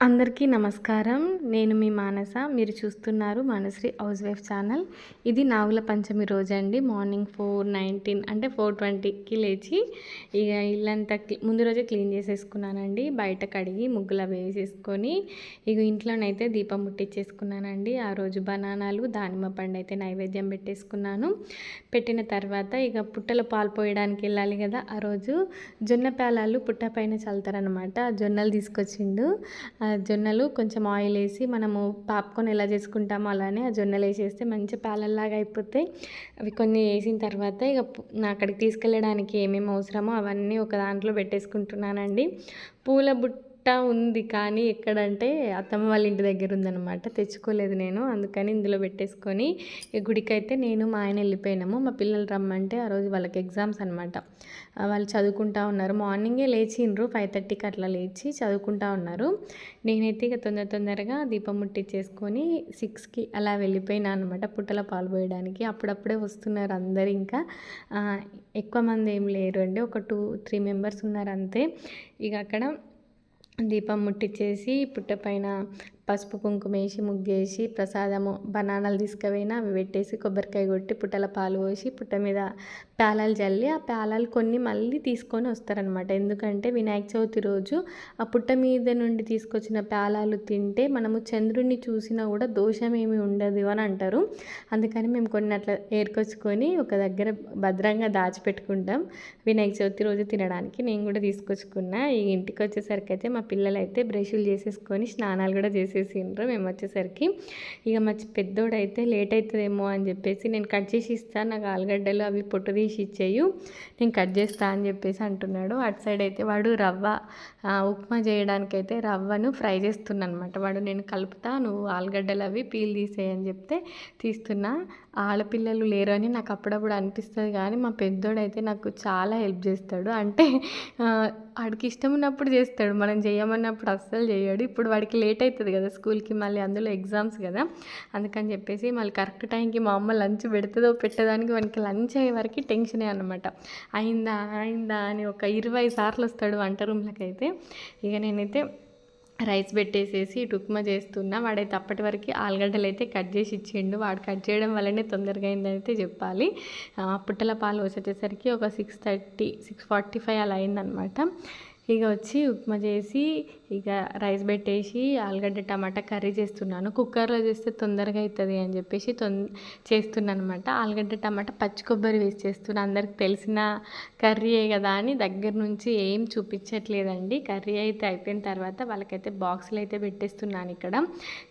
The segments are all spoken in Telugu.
అందరికీ నమస్కారం. నేను మీ మానస. మీరు చూస్తున్నారు మానశ్రీ హౌస్ వైఫ్ ఛానల్. ఇది నాగుల పంచమి రోజు అండి మార్నింగ్ ఫోర్ నైన్టీన్ అంటే ఫోర్ ట్వంటీకి లేచి ఇక ఇల్లంతా ముందు రోజే క్లీన్ చేసేసుకున్నానండి. బయట కడిగి ముగ్గులు అవి వేసేసుకొని ఇక ఇంట్లోనైతే దీపం ముట్టించేసుకున్నానండి ఆ రోజు బనానాలు దానిమ్మ పండు అయితే నైవేద్యం పెట్టేసుకున్నాను. పెట్టిన తర్వాత ఇక పుట్టలో పాలు పోయడానికి వెళ్ళాలి కదా. ఆ రోజు జొన్న పేలాలు పుట్ట పైన చల్లుతారనమాట జొన్నలు తీసుకొచ్చిండు. జొన్నలు కొంచెం ఆయిల్ వేసి మనము పాప్కార్న్ ఎలా చేసుకుంటామో అలానే ఆ జొన్నలు వేసేస్తే మంచి పాలల్లాగా అయిపోతాయి. అవి కొన్ని వేసిన తర్వాత ఇక నా అక్కడికి తీసుకెళ్ళడానికి ఏమేమి అవసరమో అవన్నీ ఒక దాంట్లో పెట్టేసుకుంటున్నానండి. పూల బుట్ట ఉంది కానీ ఎక్కడంటే అత్తమ్మ వాళ్ళ ఇంటి దగ్గర ఉందన్నమాట. తెచ్చుకోలేదు నేను అందుకని ఇందులో పెట్టేసుకొని గుడికైతే గుడికి అయితే నేను మా ఆయన వెళ్ళిపోయినాము. మా పిల్లలు రమ్మంటే ఆ రోజు వాళ్ళకి ఎగ్జామ్స్ అనమాట వాళ్ళు చదువుకుంటా ఉన్నారు. మార్నింగే లేచిండ్రు ఫైవ్ థర్టీకి అట్లా లేచి చదువుకుంటా ఉన్నారు. నేనైతే ఇక తొందర తొందరగా దీపం ముట్టించేసుకొని సిక్స్కి అలా వెళ్ళిపోయినా అనమాట పుట్టల పాలు పోయడానికి. అప్పుడప్పుడే వస్తున్నారు అందరు ఇంకా. ఎక్కువ మంది ఏం లేరు అండి. ఒక టూ త్రీ మెంబర్స్ ఉన్నారు అంతే. ఇక అక్కడ దీపం ముట్టించేసి పుట్ట పైన పసుపు కుంకుమ వేసి ముగ్గేసి ప్రసాదము బనానాలు తీసుకుపోయినా అవి పెట్టేసి కొబ్బరికాయ కొట్టి పుట్టల పాలు పోసి పుట్ట మీద పేలాలు చల్లి ఆ పేలాలు కొన్ని మళ్ళీ తీసుకొని వస్తారనమాట ఎందుకంటే వినాయక చవితి రోజు ఆ పుట్ట మీద నుండి తీసుకొచ్చిన పేలాలు తింటే మనము చంద్రుడిని చూసినా కూడా దోషం ఏమి ఉండదు అని అంటారు. అందుకని మేము కొన్ని అట్లా ఏర్కొచ్చుకొని ఒక దగ్గర భద్రంగా దాచిపెట్టుకుంటాం. వినాయక చవితి రోజు తినడానికి నేను కూడా తీసుకొచ్చుకున్నా. ఈ ఇంటికి వచ్చేసరికి అయితే మా పిల్లలు అయితే బ్రష్లు చేసేసుకొని స్నానాలు కూడా చేసేసిండ్రు మేము వచ్చేసరికి ఇక మా పెద్దోడైతే లేట్ అవుతుందేమో అని చెప్పేసి నేను కట్ చేసి ఇస్తాను నాకు ఆలుగడ్డలు అవి పొట్టు తీసి ఇచ్చేయు నేను కట్ చేస్తా అని చెప్పేసి అంటున్నాడు. అటు సైడ్ అయితే వాడు రవ్వ ఉప్మా చేయడానికైతే రవ్వను ఫ్రై చేస్తున్నా అనమాట వాడు నేను కలుపుతా నువ్వు ఆలుగడ్డలు అవి పీల్ తీసేయని చెప్తే తీస్తున్నా. ఆడపిల్లలు లేరు అని నాకు అప్పుడప్పుడు అనిపిస్తుంది కానీ మా పెద్దోడైతే నాకు చాలా హెల్ప్ చేస్తాడు. అంటే వాడికి ఇష్టం ఉన్నప్పుడు చేస్తాడు. మనం చేయమన్నప్పుడు అస్సలు చేయడు ఇప్పుడు వాడికి లేట్ అవుతుంది కదా స్కూల్కి మళ్ళీ అందులో ఎగ్జామ్స్ కదా అందుకని చెప్పేసి మళ్ళీ కరెక్ట్ టైంకి మా అమ్మ లంచ్ పెడుతుందో పెట్టడానికి వానికి లంచ్ అయ్యే వరకు టెన్షనే అనమాట అయిందా? అయిందా? అని ఒక ఇరవై సార్లు వస్తాడు వంట రూమ్లోకి అయితే ఇక నేనైతే రైస్ పెట్టేసేసి ఇటు ఉప్మా చేస్తున్నా. వాడైతే అప్పటి వరకు ఆలుగడ్డలు అయితే కట్ చేసి ఇచ్చిండు. వాడు కట్ చేయడం వల్లనే తొందరగా అయిందని అయితే చెప్పాలి పుట్టల పాలు వచ్చేసరికి ఒక six thirty six forty five అలా అయిందనమాట. ఇక వచ్చి ఉప్మా చేసి ఇక రైస్ పెట్టేసి ఆలుగడ్డ టమాటా కర్రీ చేస్తున్నాను. కుక్కర్లో చేస్తే తొందరగా అవుతుంది అని చెప్పేసి తొంద చేస్తున్నాను అనమాట ఆలుగడ్డ టమాటా పచ్చి కొబ్బరి వేసి చేస్తున్నా. అందరికి తెలిసిన కర్రీయే కదా అని దగ్గర నుంచి ఏం చూపించట్లేదండి. కర్రీ అయితే అయిపోయిన తర్వాత వాళ్ళకైతే బాక్సులు అయితే పెట్టేస్తున్నాను ఇక్కడ.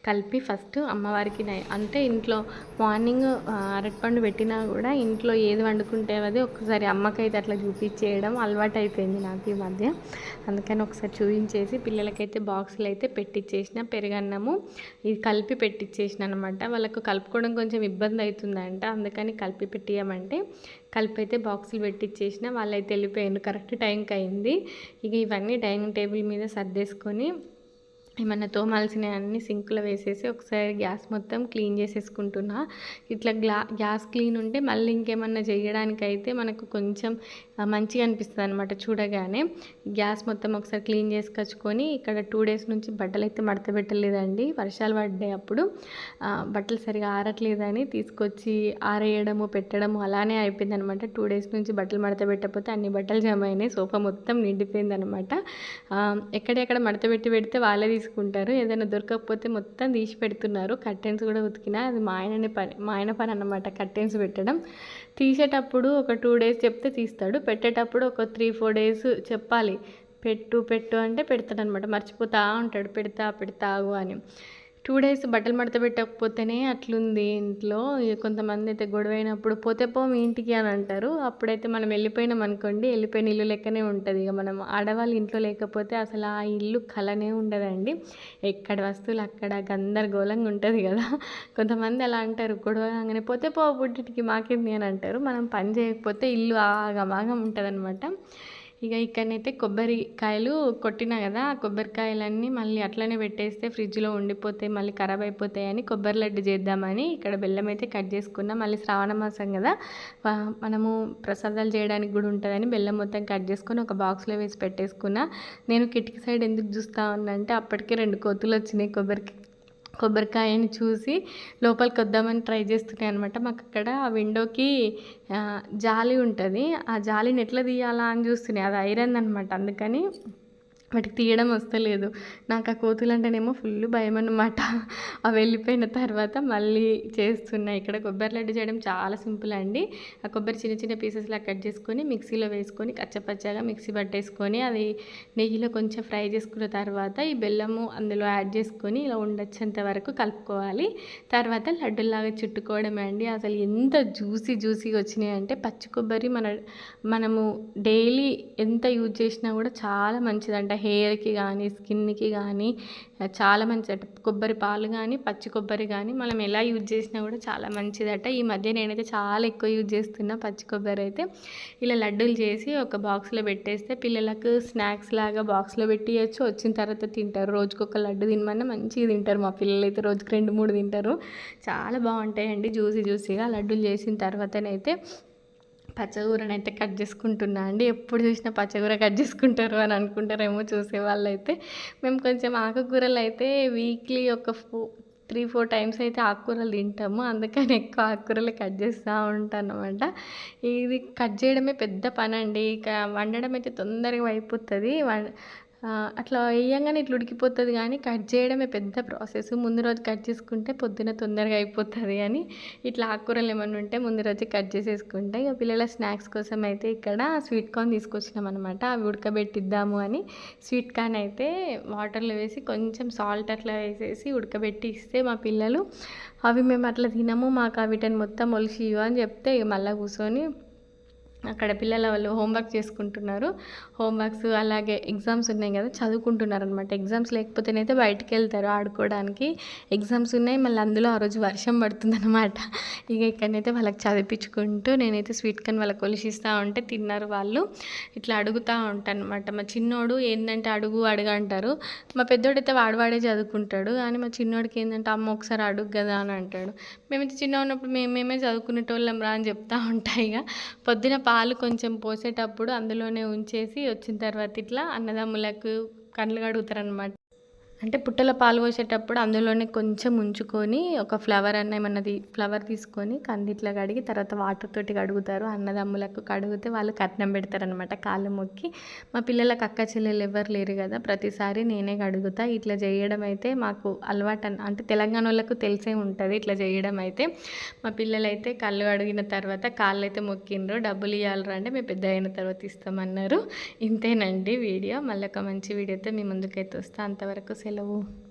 కలిపి ఫస్ట్ అమ్మవారికి నై- అంటే ఇంట్లో మార్నింగ్ అరటిపండు పెట్టినా కూడా ఇంట్లో ఏది వండుకుంటే అది ఒకసారి అమ్మకైతే అట్లా చూపించేయడం అలవాటు అయిపోయింది నాకు ఈ మధ్య. అందుకని ఒకసారి చూపించేసి పిల్లలు పిల్లలకైతే బాక్సులు అయితే పెట్టించేసిన పెరుగన్నము ఇది కలిపి పెట్టించేసిన అనమాట వాళ్ళకు కలుపుకోవడం కొంచెం ఇబ్బంది అవుతుందంట అందుకని కలిపి పెట్టియమంటే కలిపి అయితే బాక్సులు పెట్టించేసిన వాళ్ళైతే వెళ్ళిపోయారు కరెక్ట్ టైంకి అయింది ఇక ఇవన్నీ డైనింగ్ టేబుల్ మీద సర్దేసుకొని ఏమన్నా తోమాల్సిన అన్ని సింక్లో వేసేసి ఒకసారి గ్యాస్ మొత్తం క్లీన్ చేసేసుకుంటున్నా. ఇట్లా గ్లా గ్యాస్ క్లీన్ ఉంటే మళ్ళీ ఇంకేమన్నా చేయడానికైతే మనకు కొంచెం మంచిగా అనిపిస్తుంది అనమాట చూడగానే. గ్యాస్ మొత్తం ఒకసారి క్లీన్ చేసుకొచ్చుకొని ఇక్కడ టూ డేస్ నుంచి బట్టలు అయితే మడత పెట్టలేదండి. వర్షాలు పడ్డాయి అప్పుడు. బట్టలు సరిగా ఆరట్లేదని తీసుకొచ్చి ఆరేయడము పెట్టడము అలానే అయిపోయింది అనమాట టూ డేస్ నుంచి బట్టలు మడత పెట్టకపోతే అన్ని బట్టలు జమ అయినాయి. సోఫా మొత్తం నిండిపోయింది అనమాట ఎక్కడెక్కడ మడతపెట్టి పెడితే వాళ్ళే తీసుకుంటారు ఏదైనా దొరకకపోతే మొత్తం తీసి పెడుతున్నారు. కర్టెన్స్ కూడా ఉతికినా అది మా ఆయననే పని మా ఆయన పని అనమాట కర్టెన్స్ పెట్టడం. తీసేటప్పుడు ఒక టూ డేస్ చెప్తే తీస్తాడు. పెట్టేటప్పుడు ఒక త్రీ ఫోర్ డేస్ చెప్పాలి. పెట్టు పెట్టు అంటే పెడతాడనమాట మర్చిపోతా ఉంటాడు. పెడతా పెడతాగు అని. టూ డేస్ బట్టలు మడత పెట్టకపోతేనే అట్లుంది ఇంట్లో. ఇక కొంతమంది అయితే గొడవ అయినప్పుడు పోతే పో మీ ఇంటికి అని అంటారు. అప్పుడైతే మనం వెళ్ళిపోయినాం అనుకోండి వెళ్ళిపోయిన ఇల్లు లెక్కనే ఉంటుంది. ఇక మనం ఆడవాళ్ళు ఇంట్లో లేకపోతే అసలు ఆ ఇల్లు కలనే ఉండదండి. ఎక్కడ వస్తువులు అక్కడ గందరగోళంగా ఉంటుంది కదా. కొంతమంది అలా అంటారు గొడవ కాగానే పోతే పో పుట్టింటికి మాకేంది అని అంటారు. మనం పని చేయకపోతే ఇల్లు ఆగమాగం ఉంటుంది అనమాట ఇక ఇక్కడనైతే కొబ్బరికాయలు కొట్టినా కదా ఆ కొబ్బరికాయలన్నీ మళ్ళీ అట్లనే పెట్టేస్తే ఫ్రిడ్జ్లో ఉండిపోతాయి మళ్ళీ ఖరాబ్ అయిపోతాయని కొబ్బరి లడ్డు చేద్దామని ఇక్కడ బెల్లం అయితే కట్ చేసుకున్నా. మళ్ళీ శ్రావణ మాసం కదా మనము ప్రసాదాలు చేయడానికి కూడా ఉంటుందని బెల్లం మొత్తం కట్ చేసుకొని ఒక బాక్స్లో వేసి పెట్టేసుకున్నా. నేను కిటికీ సైడ్ ఎందుకు చూస్తా ఉన్నంటే అప్పటికే రెండు కోతులు వచ్చినాయి కొబ్బరికి. కొబ్బరికాయని చూసి లోపలికి వద్దామని ట్రై చేస్తున్నాయి అనమాట మాకు అక్కడ ఆ విండోకి జాలి ఉంటుంది. ఆ జాలిని ఎట్లా తీయాలా అని చూస్తున్నాయి. అది ఐరన్ అనమాట అందుకని వాటికి తీయడం వస్తలేదు. నాకు ఆ కోతులు అంటేనేమో ఫుల్ భయం అనమాట అవి వెళ్ళిపోయిన తర్వాత మళ్ళీ చేస్తున్నా. ఇక్కడ కొబ్బరి లడ్డు చేయడం చాలా సింపుల్ అండి. ఆ కొబ్బరి చిన్న చిన్న పీసెస్లా కట్ చేసుకొని మిక్సీలో వేసుకొని కచ్చపచ్చగా మిక్సీ పట్టేసుకొని అది నెయ్యిలో కొంచెం ఫ్రై చేసుకున్న తర్వాత ఈ బెల్లము అందులో యాడ్ చేసుకొని ఇలా ఉండొచ్చేంత వరకు కలుపుకోవాలి. తర్వాత లడ్డులాగా చుట్టుకోవడమే అండి. అసలు ఎంత జ్యూసీ జ్యూసీగా వచ్చినాయి అంటే పచ్చి కొబ్బరి మన మనము డైలీ ఎంత యూజ్ చేసినా కూడా చాలా మంచిదంట. హెయిర్కి కానీ స్కిన్కి కానీ చాలా మంచిదట కొబ్బరి పాలు కానీ పచ్చి కొబ్బరి కానీ మనం ఎలా యూజ్ చేసినా కూడా చాలా మంచిదట. ఈ మధ్య నేనైతే చాలా ఎక్కువ యూజ్ చేస్తున్నా పచ్చి కొబ్బరి అయితే. ఇలా లడ్డూలు చేసి ఒక బాక్స్లో పెట్టేస్తే పిల్లలకు స్నాక్స్ లాగా బాక్స్లో పెట్టియచ్చు. వచ్చిన తర్వాత తింటారు. రోజుకొక ఒక లడ్డు తినమన్నా మంచిగా తింటారు. మా పిల్లలు అయితే రోజుకి రెండు మూడు తింటారు. చాలా బాగుంటాయండి. జ్యూసీ జ్యూసీగా లడ్డూలు చేసిన తర్వాతనైతే. పచ్చగూరని అయితే కట్ చేసుకుంటున్నా అండి. ఎప్పుడు చూసినా పచ్చగూర కట్ చేసుకుంటారు అని అనుకుంటారేమో చూసే వాళ్ళైతే. అయితే మేము కొంచెం ఆకుకూరలు అయితే వీక్లీ ఒక ఫో త్రీ ఫోర్ టైమ్స్ అయితే ఆకుకూరలు తింటాము. అందుకని ఎక్కువ ఆకుకూరలు కట్ చేస్తూ ఉంటాను అనమాట ఇది కట్ చేయడమే పెద్ద పని అండి ఇక వండడం అయితే తొందరగా అయిపోతుంది. వ అట్లా వేయంగానే ఇట్లా ఉడికిపోతుంది కానీ కట్ చేయడమే పెద్ద ప్రాసెస్. ముందు రోజు కట్ చేసుకుంటే పొద్దున తొందరగా అయిపోతుంది అని ఇట్లా ఆకుకూరలు ఏమైనా ఉంటే ముందు రోజు కట్ చేసేసుకుంటే. ఇక పిల్లల స్నాక్స్ కోసం అయితే ఇక్కడ స్వీట్ కార్న్ తీసుకొచ్చినాం అనమాట అవి ఉడకబెట్టిద్దాము అని స్వీట్ కార్న్ అయితే వాటర్లో వేసి కొంచెం సాల్ట్ అట్లా వేసేసి ఉడకబెట్టి ఇస్తే మా పిల్లలు అవి మేము అట్లా తినము మాకు వీటిని మొత్తం ఒలిసి ఇవ్వు అని చెప్తే ఇక మళ్ళీ కూర్చొని అక్కడ పిల్లల వాళ్ళు హోంవర్క్ చేసుకుంటున్నారు. హోంవర్క్స్ అలాగే ఎగ్జామ్స్ ఉన్నాయి కదా చదువుకుంటున్నారు అనమాట ఎగ్జామ్స్ లేకపోతేనైతే బయటకు వెళ్తారు ఆడుకోవడానికి. ఎగ్జామ్స్ ఉన్నాయి మళ్ళీ అందులో ఆ రోజు వర్షం పడుతుందన్నమాట. ఇక ఇక్కడనైతే వాళ్ళకి చదివించుకుంటూ నేనైతే స్వీట్ కార్న్ వాళ్ళకి కొలిసిస్తూ ఉంటే తిన్నారు వాళ్ళు. ఇట్లా అడుగుతూ ఉంటాను అనమాట మా చిన్నోడు ఏంటంటే అడుగు అడుగు అంటారు. మా పెద్దోడైతే వాడవాడే చదువుకుంటాడు. కానీ మా చిన్నోడికి ఏంటంటే అమ్మ ఒకసారి అడుగు కదా అని అంటాడు. మేమైతే చిన్న ఉన్నప్పుడు మేము మేమే చదువుకునేటోళ్ళం రా అని చెప్తా ఉంటాయి ఇక. పొద్దున పాలు కొంచెం పోసేటప్పుడు అందులోనే ఉంచేసి వచ్చిన తర్వాత ఇట్లా అన్నదమ్ములకు కళ్ళు కడుగుతారనమాట అంటే పుట్టలో పాలు పోసేటప్పుడు అందులోనే కొంచెం ఉంచుకొని ఒక ఫ్లవర్ అన్న ఏమన్నది ఫ్లవర్ తీసుకొని కందిట్లో కడిగి తర్వాత వాటర్ తోటి కడుగుతారు. అన్నదమ్ములకు కడిగితే వాళ్ళు కట్నం పెడతారనమాట కాళ్ళు మొక్కి. మా పిల్లలకు అక్క చెల్లెలు ఎవరు లేరు కదా. ప్రతిసారి నేనే కడుగుతా. ఇట్లా చేయడం అయితే మాకు అలవాటు అంటే తెలంగాణ వాళ్ళకు తెలిసే ఉంటుంది ఇట్లా చేయడం అయితే. మా పిల్లలు అయితే కళ్ళు అడిగిన తర్వాత కాళ్ళు అయితే మొక్కిండ్రు. డబ్బులు ఇవ్వాలరా అంటే మేము పెద్ద అయిన తర్వాత ఇస్తామన్నారు. ఇంతేనండి వీడియో. మళ్ళీ ఒక మంచి వీడియోతో మీ ముందుకైతే వస్తా. అంతవరకు సెలవు ಕೆಲವು